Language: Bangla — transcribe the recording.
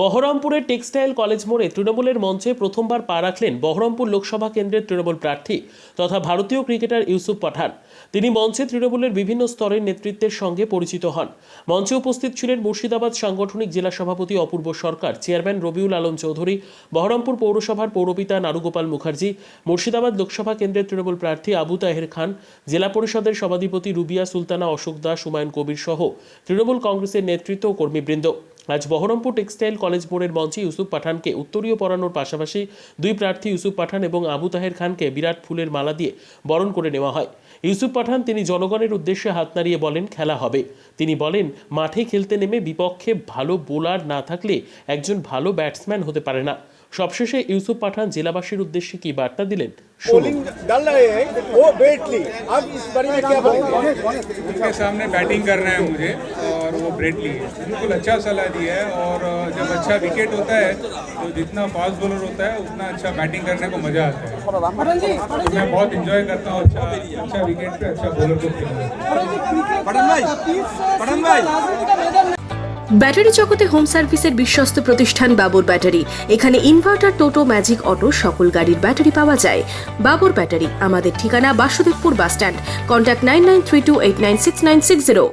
বহরমপুরের টেক্সটাইল কলেজ মোড়ে তৃণমূলের মঞ্চে প্রথমবার পা রাখলেন বহরমপুর লোকসভা কেন্দ্রের তৃণমূল প্রার্থী তথা ভারতীয় ক্রিকেটার ইউসুফ পাঠান। তিনি মঞ্চে তৃণমূলের বিভিন্ন স্তরের নেতৃত্বের সঙ্গে পরিচিত হন। মঞ্চে উপস্থিত ছিলেন মুর্শিদাবাদ সাংগঠনিক জেলা সভাপতি অপূর্ব সরকার, চেয়ারম্যান রবিউল আলম চৌধুরী, বহরমপুর পৌরসভার পৌরপিতা নারুগোপাল মুখার্জি, মুর্শিদাবাদ লোকসভা কেন্দ্রের তৃণমূল প্রার্থী আবু তাহের খান, জেলা পরিষদের সভাধিপতি রুবিয়া সুলতানা, অশোক দাস, হুমায়ুন কবির সহ তৃণমূল কংগ্রেসের নেতৃত্ব ও কর্মীবৃন্দ। আজ বহরমপুর টেক্সটাইল কলেজ বোর্ডের মঞ্চে ইউসুফ পাঠানকে উত্তরীয় পড়ানোর পাশাপাশি দুই প্রার্থী ইউসুফ পাঠান এবং আবু তাহের খানকে বিরাট ফুলের মালা দিয়ে বরণ করে নেওয়া হয়। ইউসুফ পাঠান তিনি জনগণের উদ্দেশ্যে হাত নাড়িয়ে বলেন, খেলা হবে। তিনি বলেন, মাঠে খেলতে নেমে বিপক্ষে ভালো বোলার না থাকলে একজন ভালো ব্যাটসম্যান হতে পারে না। সবশেষে ইউসুফ পাঠান জেলাবাসীর উদ্দেশ্যে কি বার্তা দিলেন শুনুন बॉलिंग डाल रहे हैं वो बेट ली अब इस बारे में क्या बोलेंगे उनके सामने बैटिंग करना है मुझे और वो ब्रेडली है बिल्कुल अच्छा सलाह दिया है और जब अच्छा विकेट होता है तो जितना फास्ट बॉलर होता है उतना अच्छा बैटिंग करने को मजा आता है तो मैं बहुत इंजॉय करता हूँ अच्छा अच्छा विकेट पे अच्छा बॉलर को खेलना ব্যাটারি জগতে হোম সার্ভিসের বিশ্বস্ত প্রতিষ্ঠান বাবুর ব্যাটারি। এখানে ইনভার্টার, টোটো, ম্যাজিক অটো সকল গাড়ির ব্যাটারি পাওয়া যায়। বাবুর ব্যাটারি, আমাদের ঠিকানা Basudebpur bus stand. Contact nine nine three two eight nine six nine six zero.